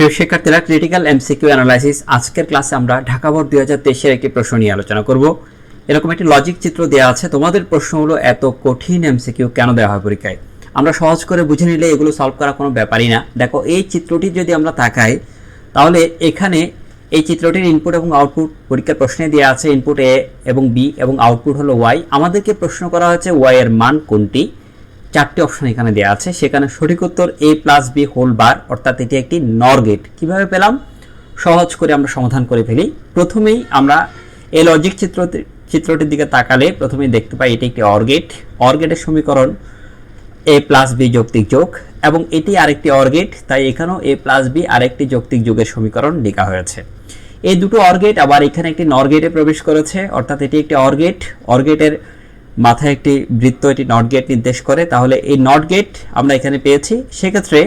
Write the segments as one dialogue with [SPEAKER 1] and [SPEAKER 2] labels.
[SPEAKER 1] প্রিয় শিক্ষার্থীরা critical MCQ analysis আজকের ক্লাসে আমরা ঢাকা বোর্ড দুই হাজার তেইশের একটি প্রশ্ন নিয়ে আলোচনা করব। এরকম একটি লজিক চিত্র দেওয়া আছে। তোমাদের প্রশ্নগুলো এত কঠিন এমসিকিউ কেন দেওয়া হয় পরীক্ষায়? আমরা সহজ করে বুঝে নিলে এগুলো সলভ করা কোনো ব্যাপারই না। দেখো, এই চিত্রটি যদি আমরা তাকাই, তাহলে এখানে এই চিত্রটির ইনপুট এবং আউটপুট পরীক্ষার প্রশ্নে দেওয়া আছে। ইনপুট এ এবং বি এবং আউটপুট হলো ওয়াই আমাদেরকে প্রশ্ন করা হয়েছে ওয়াই এর মান কোনটি? চারটি অপশন এখানে দেওয়া আছে। সেখানে সঠিক উত্তর A plus B whole bar অর্থাৎ এটি একটি নর গেট কীভাবে পেলাম? সহজ করে আমরা সমাধান করে ফেলি। প্রথমেই আমরা এ লজিক চিত্র চিত্রটির দিকে তাকালে প্রথমেই দেখতে পাই এটি একটি অর্গেট অর্গেটের সমীকরণ এ প্লাস বি যৌক্তিক যোগ এবং এটি আরেকটি অর্গেট তাই এখানেও এ প্লাস বি আরেকটি যৌক্তিক যোগের সমীকরণ লেখা হয়েছে। এই দুটো অর্গেট আবার এখানে একটি নরগেটে প্রবেশ করেছে, অর্থাৎ এটি একটি অর্গেট অর্গেটের মাথায় একটি বৃত্ত এটি নট গেট নির্দেশ করে, তাহলে এই নট গেট আমরা এখানে পেয়েছি। সেক্ষেত্রে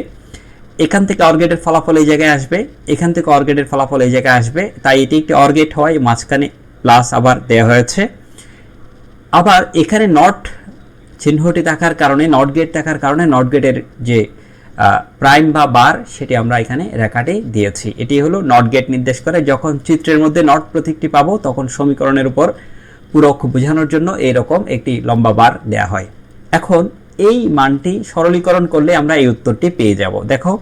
[SPEAKER 1] এখান থেকে অর্গেটের ফলাফল এই জায়গায় আসবে, এখান থেকে অর্গেটের ফলাফল এই জায়গায় আসবে, তাই এটি একটি অর্গেট হয় মাঝখানে প্লাস আবার দেওয়া হয়েছে। আবার এখানে নট চিহ্নটি থাকার কারণে নট গেট থাকার কারণে নট গেটের যে প্রাইম বা বার সেটি আমরা এখানে রেখাটি দিয়েছি। এটি হলো নট গেট নির্দেশ করে, যখন চিত্রের মধ্যে নট প্রতীকটি পাবো, তখন সমীকরণের উপর পুরক বোঝানোর জন্য এরকম একটি লম্বা বার দেয়া হয়। এখন এই মানটি সরলীকরণ করলে আমরা এই উত্তরটি পেয়ে যাব। দেখো,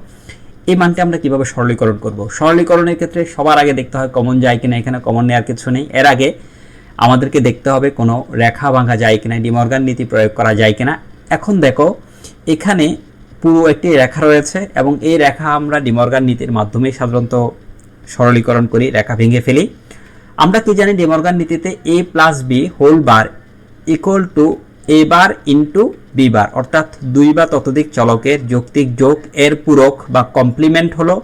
[SPEAKER 1] এই মানটি আমরা কীভাবে সরলীকরণ করব? সরলীকরণের ক্ষেত্রে সবার আগে দেখতে হয় কমন যায় কিনা, এখানে কমন নেওয়ার কিছু নেই। এর আগে আমাদেরকে দেখতে হবে কোনো রেখা ভাঙা যায় কিনা, ডিমর্গান নীতি প্রয়োগ করা যায় কিনা। এখন দেখো, এখানে পুরো একটি রেখা রয়েছে এবং এই রেখা আমরা ডিমর্গান নীতির মাধ্যমে সাধারণত সরলীকরণ করি, রেখা ভেঙে ফেলি। আমরা কি জানি ডেমর্গান নীতিতে A plus B whole bar equal to A bar into B bar অর্থাৎ দুই বা ততোধিক চলকের যৌক্তিক যোগ এর পূরক বা কমপ্লিমেন্ট হলো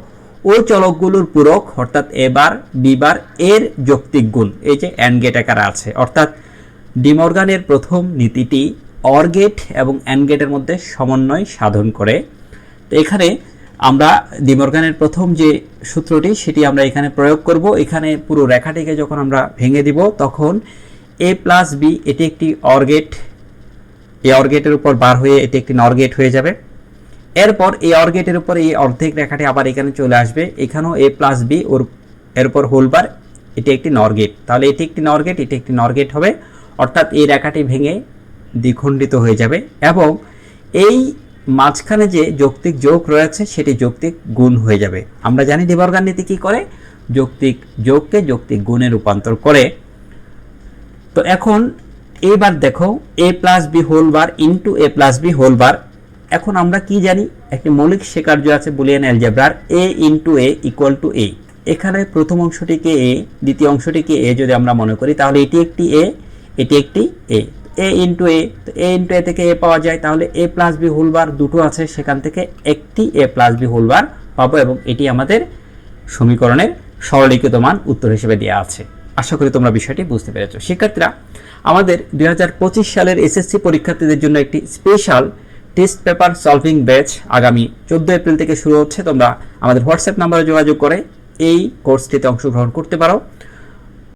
[SPEAKER 1] ওই চলকগুলোর পূরক, অর্থাৎ এ বার বি বার এর যৌক্তিক গুণ। এই যে অ্যান্ড গেট আকারে আছে, অর্থাৎ ডিমর্গানের প্রথম নীতিটি অর গেট এবং অ্যান্ড গেটের মধ্যে সমন্বয় সাধন করে। তো এখানে আমরা ডিমর্গানের প্রথম যে সূত্রটি, সেটি আমরা এখানে প্রয়োগ করব। এখানে পুরো রেখাটিকে যখন আমরা ভেঙে দিব, তখন এ প্লাস বি এটি একটি অর্গেট এই অর্গেটের উপর বার হয়ে এটি একটি নরগেট হয়ে যাবে। এরপর এই অর্গেটের উপর এই অর্ধেক রেখাটি আবার এখানে চলে আসবে। এখানেও এ প্লাস বি ওর, এর উপর হোলবার এটি একটি নরগেট তাহলে এটি একটি নরগেট এটি একটি নরগেট হবে। অর্থাৎ এই রেখাটি ভেঙে দ্বিখণ্ডিত হয়ে যাবে। এবং এই মাঝখানে যে যৌক্তিক যোগ রয়েছে, সেটি যৌক্তিক গুণ হয়ে যাবে। আমরা জানি ডিবর্গান নীতি কী করে? যৌক্তিক যোগকে যৌক্তিক গুণে রূপান্তর করে। তো এখন এবার দেখো, A plus B whole bar into A plus B whole bar. এখন আমরা কি জানি? একটি মৌলিক শেখার্য আছে Boolean অ্যালজেব্রার, A into A equal to A. এখানে প্রথম অংশটিকে এ, দ্বিতীয় অংশটিকে এ যদি আমরা মনে করি, তাহলে এটি একটি এ, এটি একটি এ। এ ইন্টু এ তো এ ইন্টু এ থেকে এ পাওয়া যায়, তাহলে A plus B whole bar দুটো আছে, সেখান থেকে একটি A plus B whole bar পাবো এবং এটি আমাদের সমীকরণের সরলীকৃত মান উত্তর হিসেবে দেওয়া আছে। আশা করি তোমরা বিষয়টি বুঝতে পেরেছ। শিক্ষার্থীরা, আমাদের দুই হাজার পঁচিশ সালের এসএসসি পরীক্ষার্থীদের জন্য একটি special test paper solving batch আগামী চোদ্দ এপ্রিল থেকে শুরু হচ্ছে। তোমরা আমাদের হোয়াটসঅ্যাপ নাম্বারে যোগাযোগ করে এই কোর্সটিতে অংশগ্রহণ করতে পারো।